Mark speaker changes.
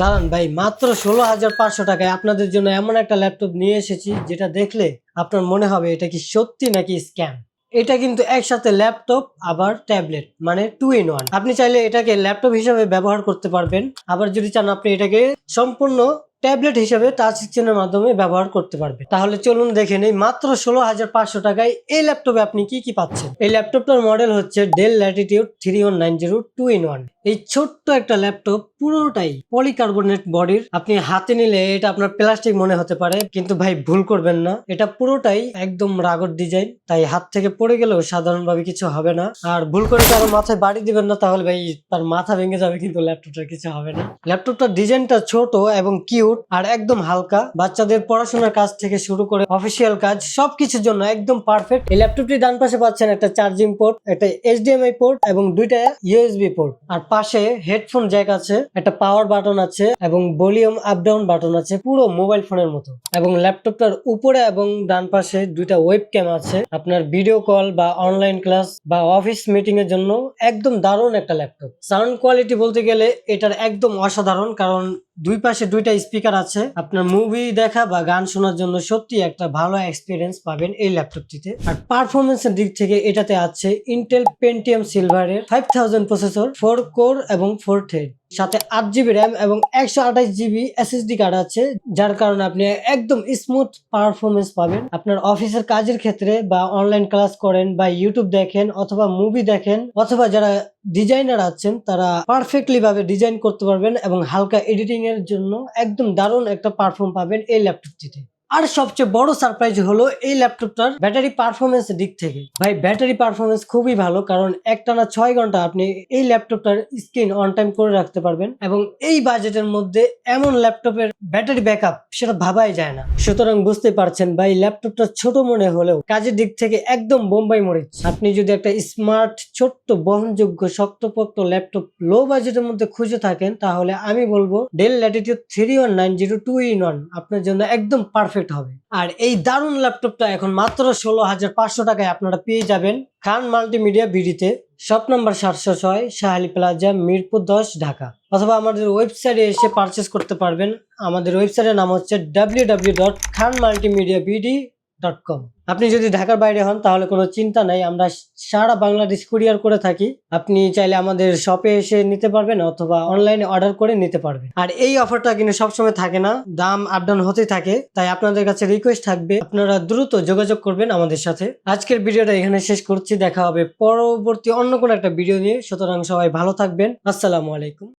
Speaker 1: দাঁড়ান ভাই, মাত্র ষোলো হাজার পাঁচশো টাকায় আপনাদের জন্য এমন একটা ল্যাপটপ নিয়ে এসেছি, যেটা দেখলে আপনার মনে হবে এটা কি সত্যি নাকি স্ক্যাম। এটা কিন্তু একসাথে ল্যাপটপ, আবার ট্যাবলেট মানে টু ইন ওয়ান আপনি চাইলে এটাকে ল্যাপটপ হিসেবে ব্যবহার করতে পারবেন, আবার যদি চান আপনি এটাকে সম্পূর্ণ ট্যাবলেট হিসেবে টাচ স্ক্রিনের মাধ্যমে ব্যবহার করতে পারবেন। তাহলে চলুন দেখে নেই, মাত্র ষোলো হাজার পাঁচশো টাকায় এই ল্যাপটপে আপনি কি কি পাচ্ছেন? এই ল্যাপটপটার মডেল হচ্ছে Dell Latitude three one nine zero two in one এই ছোট্ট একটা ল্যাপটপ পুরোটাই পলিকার্বনেট বডির। আপনি হাতে নিলে এটা আপনার প্লাস্টিক মনে হতে পারে, কিন্তু ভাই ভুল করবেন না। এটা পুরোটাই একদম রাগর ডিজাইন তাই হাত থেকে পড়ে গেলেও সাধারণভাবে কিছু হবে না। আর ভুল করে কারও মাথায় বাড়ি দিবেন না, তাহলে ভাই তার মাথা ভেঙে যাবে, কিন্তু ল্যাপটপটার কিছু হবে না। ল্যাপটপটার ডিজাইনটা ছোট এবং কিউট আর একদম হালকা। বাচ্চাদের পড়াশোনার কাজ থেকে শুরু করে অফিসিয়াল কাজ সব কিছুর জন্য একদম পারফেক্ট এই ল্যাপটপটি ডান পাশে পাচ্ছেন একটা চার্জিং পোর্ট একটা এইচডিএমআই পোর্ট এবং দুইটা ইউএসবি পোর্ট আর পাশে হেডফোন জ্যাক আছে, একটা পাওয়ার বাটন আছে এবং ভলিউম আপ ডাউন বাটন আছে, পুরো মোবাইল ফোনের মতো। এবং ল্যাপটপটার উপরে এবং ডান পাশে দুইটা ওয়েব ক্যাম আছে। আপনার ভিডিও কল বা অনলাইন ক্লাস বা অফিস মিটিং এর জন্য একদম দারুণ একটা ল্যাপটপ সাউন্ড কোয়ালিটি বলতে গেলে এটার একদম অসাধারণ, কারণ দুই পাশে দুইটা স্পিকার আছে। আপনার মুভি দেখা বা গান শোনার জন্য সত্যি একটা ভালো এক্সপিরিয়েন্স পাবেন এই ল্যাপটপটিতে আর পারফরমেন্সের দিক থেকে এটাতে আছে ইন্টেল পেন্টিয়াম সিলভারের five thousand processor four core এবং ফোর থ্রেড সাথে আট জিবি র্যাম এবং একশো আঠাশ জিবি এসএসডি কার্ড আছে, যার কারণে আপনি একদম স্মুথ পারফরমেন্স পাবেন। আপনার অফিসের কাজের ক্ষেত্রে বা অনলাইন ক্লাস করেন বা ইউটিউব দেখেন অথবা মুভি দেখেন, অথবা যারা ডিজাইনার আছেন, তারা পারফেক্টলি ভাবে ডিজাইন করতে পারবেন এবং হালকা এডিটিং এর জন্য একদম দারুণ একটা পারফর্ম পাবেন এই ল্যাপটপটিতে আর সবচেয়ে বড় সারপ্রাইজ হলো এই ল্যাপটপটার ব্যাটারি পারফরমেন্স দিক থেকে। ভাই ব্যাটারি পারফরমেন্স খুবই ভালো, কারণ একটানা ছয় ঘণ্টা আপনি এই ল্যাপটপটার স্ক্রিন অন টাইম করে রাখতে পারবেন এবং এই বাজেটের মধ্যে এমন ল্যাপটপের ব্যাটারি ব্যাকআপ সেটা ভাবাই যায় না। সুতরাং বুঝতে পারছেন ভাই ল্যাপটপটা ছোট মনে হলেও কাজের দিক থেকে একদম বোম্বাই মরিচ। আপনি যদি একটা স্মার্ট ছোট্ট, বহনযোগ্য, শক্তপোক্ত ল্যাপটপ লো বাজেটের মধ্যে খুঁজে থাকেন, তাহলে আমি বলব Dell Latitude three one nine zero two in one আপনার জন্য একদম পারফেক্ট হবে। আর এই দারুণ ল্যাপটপটা এখন মাত্র ষোলো হাজার পাঁচশো টাকায় আপনারা পেয়ে যাবেন খান মাল্টিমিডিয়া বিডিতে শপ নাম্বার সাতশো ছয়, শাহালি প্লাজা মিরপুর দশ, ঢাকা। অথবা আমাদের ওয়েবসাইটে এসে পারচেস করতে পারবেন। আমাদের ওয়েবসাইটের নাম হচ্ছে W W dot Khan multimedia BD dot com আপনি যদি ঢাকার বাইরে হন, তাহলে কোনো চিন্তা নাই। আমরা সারা বাংলাদেশ কুরিয়ার করে থাকি। আপনি চাইলে আমাদের শপে এসে নিতে পারবেন অথবা অনলাইনে অর্ডার করে নিতে পারবেন। আর এই অফারটা কিন্তু সবসময় থাকে না। দাম আপ ডাউন হতে থাকে। তাই আপনাদের কাছে রিকোয়েস্ট থাকবে, আপনারা দ্রুত যোগাযোগ করবেন আমাদের সাথে। আজকের ভিডিওটা এখানে শেষ করছি। দেখা হবে পরবর্তী অন্য কোনো একটা ভিডিও নিয়ে। সুতরাং সবাই ভালো থাকবেন। আসসালামু আলাইকুম।